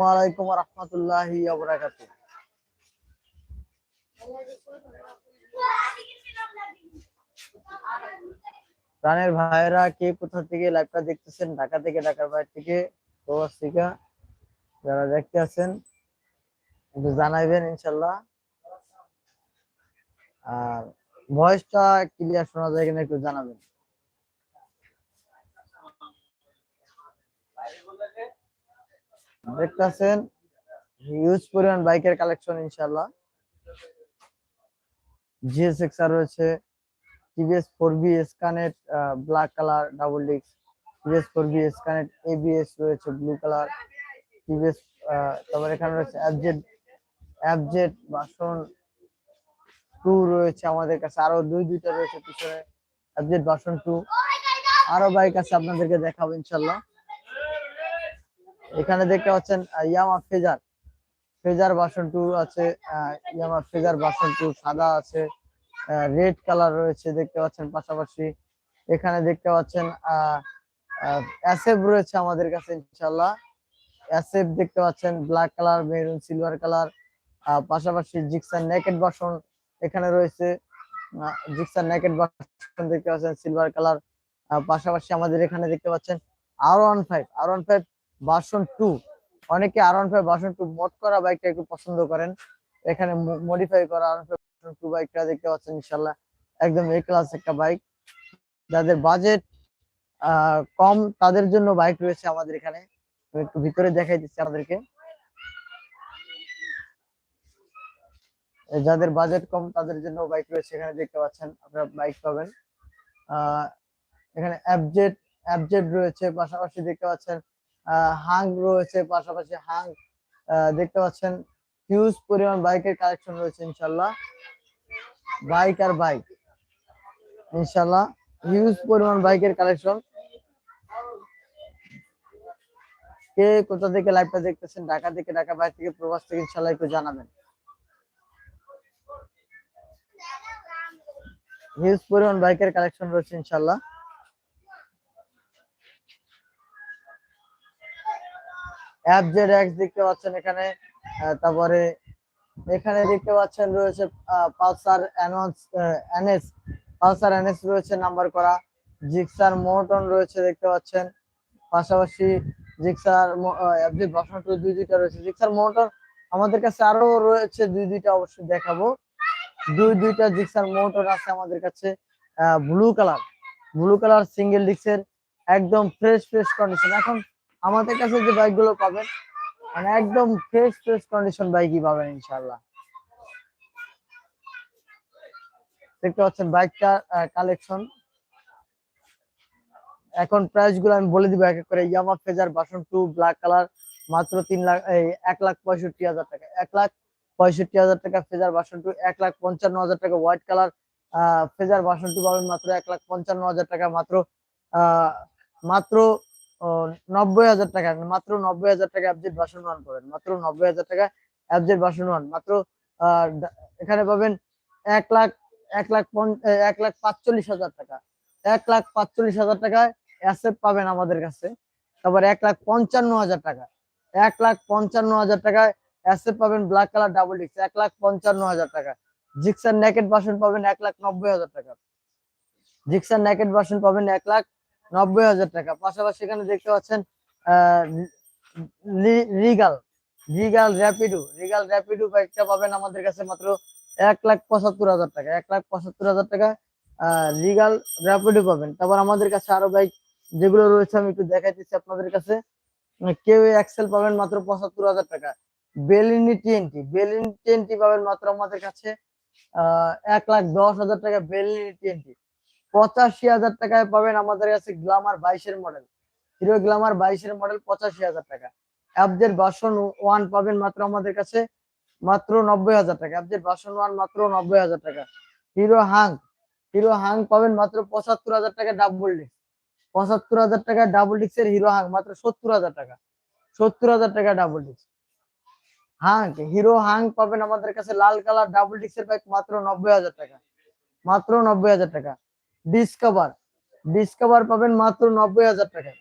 ওয়ালাইকুম রহমতুল্লাহি ওবরাকাতু প্রাণের ভাইয়েরা, কে কোথা থেকে লাইভটা দেখতেছেন? ঢাকা থেকে, ঢাকার বাইরে থেকে, প্রবাস যারা দেখতে আছেন, একটু জানাইবেন ইনশাল্লাহ আর ভয়েসটা ক্লিয়ার শোনা যায় কিনা একটু জানাবেন। দেখতেছেন হিউজ পরিমাণ বাইকের কালেকশন ইনশাল্লাহ জিএসএক্স আর রয়েছে TVS four B স্কানেট black colour double disc TVS four V স্কানেট ABS রয়েছে ব্লু কালার টিভিএস তারপর এখানে রয়েছে অ্যাবজেট অ্যাবজেট বাসন টু রয়েছে আমাদের কাছে, আরও দুই, দুইটা রয়েছে পিছনে অ্যাবজেট বাসন টু আরও বাইক আছে আপনাদেরকে দেখাবো ইনশাল্লাহ এখানে দেখতে পাচ্ছেন Yamaha Fazer. Fazer version two আছে ইয়ামা ফেজার বাসন টু সাদা আছে রেড কালার রয়েছে দেখতে পাচ্ছেন পাশাপাশি। এখানে দেখতে পাচ্ছেন অ্যাসেপ রয়েছে আমাদের কাছে ইনশাল্লাহ অ্যাসেপ দেখতে পাচ্ছেন black colour maroon silver colour পাশাপাশি জিক্সার নেকেট বাসন এখানে রয়েছে। জিক্সার নেকেট বাসন দেখতে পাচ্ছেন সিলভার কালার পাশাপাশি আমাদের এখানে দেখতে পাচ্ছেন R one five R one five version two অনেকে R one five version two mod করা বাইকটা একটু পছন্দ করেন। এখানে মডিফাই করা আর টু বাইকটা দেখতে পাচ্ছেন ইনশাল্লাহ একদম এ ক্লাস একটা বাইক যাদের বাজেট কম, তাদের জন্য বাইক রয়েছে আমাদের এখানে। একটু ভিতরে দেখাই দিচ্ছি আমাদেরকে যাদের বাজেট কম, তাদের জন্য বাইক রয়েছে এখানে দেখতে পাচ্ছেন, আপনারা বাইক পাবেন। এখানে অ্যাবজেট অ্যাবজেট রয়েছে। পাশাপাশি দেখতে পাচ্ছেন হাং রয়েছে, পাশাপাশি হাং দেখতে পাচ্ছেন হিউজ পরিমাণ বাইকের কালেকশন রয়েছে ইনশাল্লাহ বাইক আর বাইক ইনশাল্লাহ হিউজ পরিমাণ বাইকের কালেকশন কে কোথা থেকে লাইভটা দেখতেছেন, ঢাকা থেকে, ঢাকা বাইরে থেকে, প্রবাস থেকে ইনশাল্লাহ একটু জানাবেন। হিউজ পরিমাণ বাইকের কালেকশন রয়েছে ইনশাল্লাহ অ্যাপ জেড এক্স দেখতে পাচ্ছেন এখানে তারপরে এখানে দেখতে পাচ্ছেন রয়েছে পালসার এনএস পালসার এনএস রয়েছে নাম্বার করা। জিক্সার মোটন রয়েছে দেখতে পাচ্ছেন। পাশাপাশি জিক্সার এফজি বাসন টু দুই দুইটা রয়েছে। জিক্সার মোটর আমাদের কাছে আরও রয়েছে দুই দুইটা অবশ্যই দেখাবো। দুই দুইটা জিক্সার মোটর আছে আমাদের কাছে blue colour blue colour single ডিক্সের একদম ফ্রেশ ফ্রেশ কন্ডিশন এখন আমাদের কাছে যে বাইকগুলো পাবেন মানে একদম ফ্রেশ ফ্রেশ কন্ডিশন বাইকই পাবেন ইনশাল্লাহ দেখতে পাচ্ছেন বাইকটা কালেকশন এখন প্রাইসগুলো আমি বলে দিব, এক এক করে। Yamaha Fazer version two black colour মাত্র তিন লাখ এক লাখ পঁয়ষট্টি হাজার টাকা। এক লাখ পঁয়ষট্টি হাজার টাকা ফেজার বাসন টু এক লাখ পঞ্চান্ন হাজার টাকা white colour Fazer version two পাবেন মাত্র এক লাখ পঞ্চান্ন হাজার টাকা। মাত্র মাত্র নব্বই হাজার টাকা মাত্র নব্বই হাজার টাকা অ্যাবজেট বাসন ওয়ান পাবেন। মাত্র নব্বই হাজার টাকা অ্যাবজেট বাসন ওয়ান মাত্র এখানে পাবেন এক লাখ এক লাখ এক লাখ পাঁচচল্লিশ হাজার টাকা। এক লাখ পাঁচচল্লিশ হাজার টাকায় অ্যাসেট পাবেন আমাদের কাছে। তারপর এক লাখ পঞ্চান্ন হাজার টাকা। এক লাখ পঞ্চান্ন হাজার টাকায় অ্যাসেট পাবেন ব্ল্যাক কালার ডাবল ডিক্স এক লাখ পঞ্চান্ন হাজার টাকা। জিক্সার নেকেট বাসন পাবেন এক লাখ নব্বই হাজার টাকা। জিক্সার নেকেট বাসন পাবেন এক লাখ নব্বই হাজার টাকা। পাশাপাশি এখানে দেখতে পাচ্ছেন Regal Regal Rapido. Regal Rapido বাইকটা পাবেন আমাদের কাছে মাত্র এক লাখ পঁচাত্তর হাজার টাকা। এক লাখ পঁচাত্তর হাজার টাকা রিগাল র্যাপিডো পাবেন। তারপর আমাদের কাছে আরও বাইক যেগুলো রয়েছে, আমি একটু দেখাইতেছি আপনাদের কাছে। কেউ এক্সেল পাবেন মাত্র পঁচাত্তর হাজার টাকা। বেলিনি টিএনটি বেলিনি টিএনটি পাবেন মাত্র আমাদের কাছে, আহ, এক লাখ দশ হাজার টাকা বেলিনি টিএনটি। পঁচাশি হাজার টাকায় পাবেন আমাদের কাছে গ্লামার বাইশের মডেল হিরো গ্লামার বাইশের মডেল পঁচাশি হাজার টাকা। অ্যাপজের বাসন ওয়ান পাবেন মাত্র আমাদের কাছে মাত্র নব্বই হাজার টাকা। অ্যাপজের বাসন ওয়ান মাত্র নব্বই হাজার টাকা। হিরো হাং হিরো হাং পাবেন মাত্র পঁচাত্তর হাজার টাকা ডাবল ডিস্ক পঁচাত্তর হাজার টাকা ডাবল ডিস্কের হিরো হাং মাত্র সত্তর হাজার টাকা। সত্তর হাজার টাকা double disc Hang, hero Hang পাবেন আমাদের কাছে লাল কালার ডাবল ডিস্কের বাইক মাত্র নব্বই হাজার টাকা। মাত্র নব্বই হাজার টাকা। ডিসকভার ডিসকভার পাবেন মাত্র নব্বই হাজার টাকা।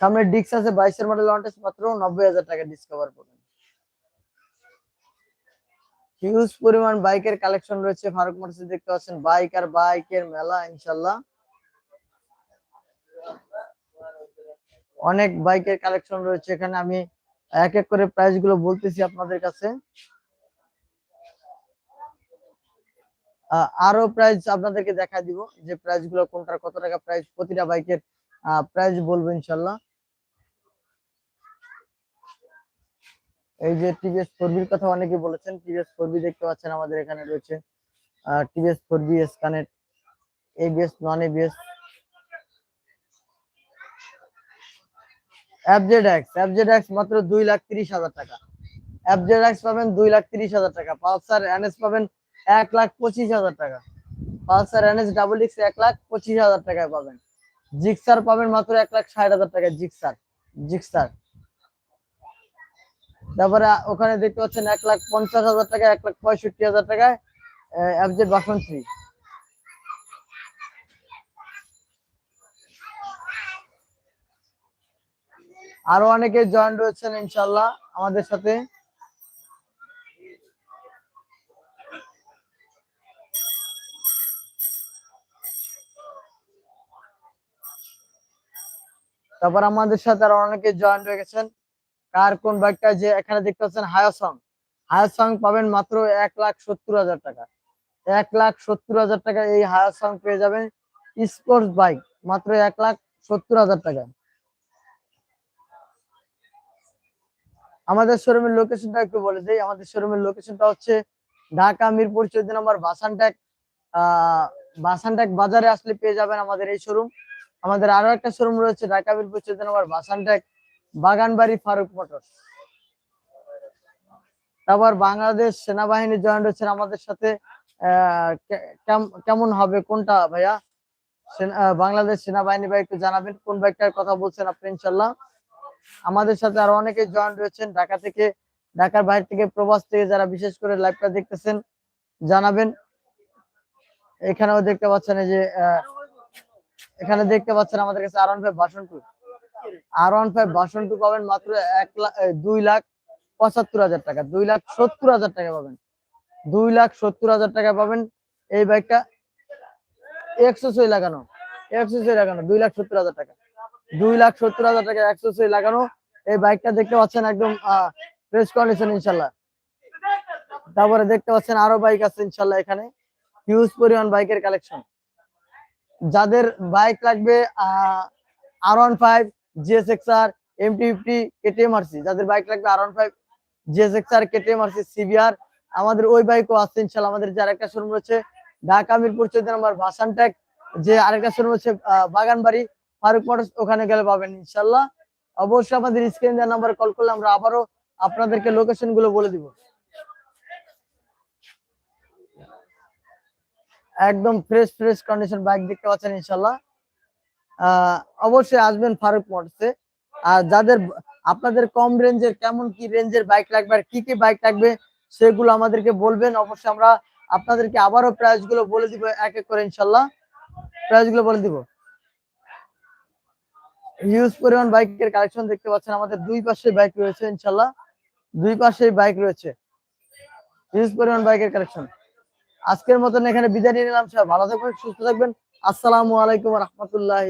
সামনে ডিক্স আছে, বাইশের মডেল ওয়ান্টেজ মাত্র নব্বই হাজার টাকা ডিসকভার পাবেন। হিউজ পরিমাণ বাইকের কালেকশন রয়েছে ফারুক মোটরসে দেখতে পাচ্ছেন, বাইক আর বাইকের মেলা ইনশাল্লাহ অনেক বাইকের কালেকশন রয়েছে, এখানে আমি এক এক করে প্রাইসগুলো বলতেছি আপনাদের কাছে আহ, আরও প্রাইস আপনাদেরকে দেখা দিব যে প্রাইসগুলো কোনটার কত টাকা প্রাইস প্রতিটা বাইকের প্রাইস বলব ইনশাল্লাহ এই যে টিভিএস ফোরবির কথা অনেকে বলেছেন টিভিএস ফোরবি দেখতে পাচ্ছেন আমাদের এখানে রয়েছে TVS four V S connect ABS non ABS FZ X FZ X মাত্র দুই লাখ তিরিশ হাজার টাকা। এফজেড এক্স পাবেন দুই লাখ তিরিশ হাজার টাকা। পালসার এনএস পাবেন এক লাখ পঁচিশ হাজার টাকা। পালসার এনএস ডাবল এক্স এক লাখ পঁচিশ হাজার টাকায় পাবেন। জিক্সার পাবেন মাত্র এক লাখ ষাট হাজার টাকা জিক্সার জিক্সার। তারপরে ওখানে দেখতে পাচ্ছেন এক লাখ পঞ্চাশ হাজার টাকা এক লাখ পঁয়ষট্টি হাজার টাকায় এফজেড বাসন থ্রি আরও অনেকে জয়েন রয়েছেন ইনশাল্লাহ আমাদের সাথে। তারপর আমাদের সাথে আরও অনেকে জয়েন হয়ে গেছেন। কার কোন বাইকটা যে এখানে দেখতে পাচ্ছেন হায়াসং হায়াসং পাবেন মাত্র এক লাখ সত্তর হাজার টাকা। এক লাখ সত্তর হাজার টাকা এই হায়াসং পেয়ে যাবেন স্পোর্টস বাইক মাত্র এক লাখ সত্তর হাজার টাকা। আমাদের শোরুমের লোকেশনটা একটু বলে দিই। আমাদের শোরুমের লোকেশনটা হচ্ছে ঢাকা মিরপুর চোদ্দ নম্বর আহ বাসানট্যাক বাজারে আসলে পেয়ে যাবেন আমাদের এই শোরুম আমাদের আরও একটা শোরুম রয়েছে ঢাকা মিরপুর চোদ্দ নম্বর বাসানট্যাক বাগানবাড়ি ফারুক মোটর তারপর বাংলাদেশ সেনাবাহিনী জয়েন্ট হচ্ছেন আমাদের সাথে কেমন হবে কোনটা ভাইয়া? বাংলাদেশ সেনাবাহিনী ভাই একটু জানাবেন কোন বাইকটার কথা বলছেন আপনি ইনশাল্লাহ আমাদের সাথে আরও অনেকে জয়েন রয়েছেন ঢাকা থেকে ঢাকার বাইরে থেকে প্রবাস থেকে যারা বিশেষ করে লাইভটা দেখতেছেন জানাবেন। এখানেও দেখতে পাচ্ছেন যে আহ, এখানে দেখতে পাচ্ছেন আমাদের কাছে R one five version two R one five version two পাবেন মাত্র এক লাখ দুই লাখ পঁচাত্তর হাজার টাকা। দুই লাখ সত্তর হাজার টাকা পাবেন। দুই লাখ সত্তর হাজার টাকা পাবেন এই বাইকটা একশো ছয় লাগানো। একশো ছয় লাগানো, দুই লাখ সত্তর হাজার টাকা। দুই লাখ সত্তর হাজার টাকা একশো ছয় লাগানো। এই বাইকটা দেখতে পাচ্ছেন একদম ফ্রেশ কন্ডিশন ইনশাল্লাহ তারপরে দেখতে পাচ্ছেন আরও বাইক আছে ইনশাল্লাহ এখানে। হিউজ পরিমাণ বাইকের কালেকশন যাদের বাইক লাগবে R one five GS X R M T fifty KTM RC যাদের বাইক লাগবে R one five GS X R KTM RC CBR আমাদের ওই বাইকও আছে ইনশাল্লাহ। আমাদের যে আরেকটা শোরুম রয়েছে, ঢাকা মিরপুর চোদ্দ নম্বর ভাসান ট্যাক যে আরেকটা শোরুম হচ্ছে বাগানবাড়ি, ফারুক মোটরস, ওখানে গেলে পাবেন ইনশাল্লাহ। অবশ্যই আমাদের স্ক্রিন দেওয়ার নাম্বার কল করলে আমরা আবারও আপনাদেরকে লোকেশনগুলো বলে দিব। একদম ফ্রেশ ফ্রেশ কন্ডিশন বাইক দেখতে পাচ্ছেন ইনশাল্লাহ অবশ্যই আসবেন ফারুক মোটরসে। আর যাদের, আপনাদের কম রেঞ্জের কেমন কি রেঞ্জের বাইক লাগবে আর কি কি বাইক লাগবে, সেগুলো আমাদেরকে বলবেন। অবশ্যই আমরা আপনাদেরকে আবারও প্রাইসগুলো বলে দিব এক এক করে ইনশাল্লাহ প্রাইসগুলো বলে দিব। হিউজ পরিমাণ বাইকের কালেকশন দেখতে পাচ্ছেন। আমাদের দুই পাশে বাইক রয়েছে ইনশাল্লাহ দুই পাশে বাইক রয়েছে। হিউজ পরিমাণ বাইকের কালেকশন আজকের মতন এখানে বিদায় নিয়ে নিলাম সব ভালো থাকবেন সুস্থ থাকবেন। আসসালামু আলাইকুম রহমতুল্লাহ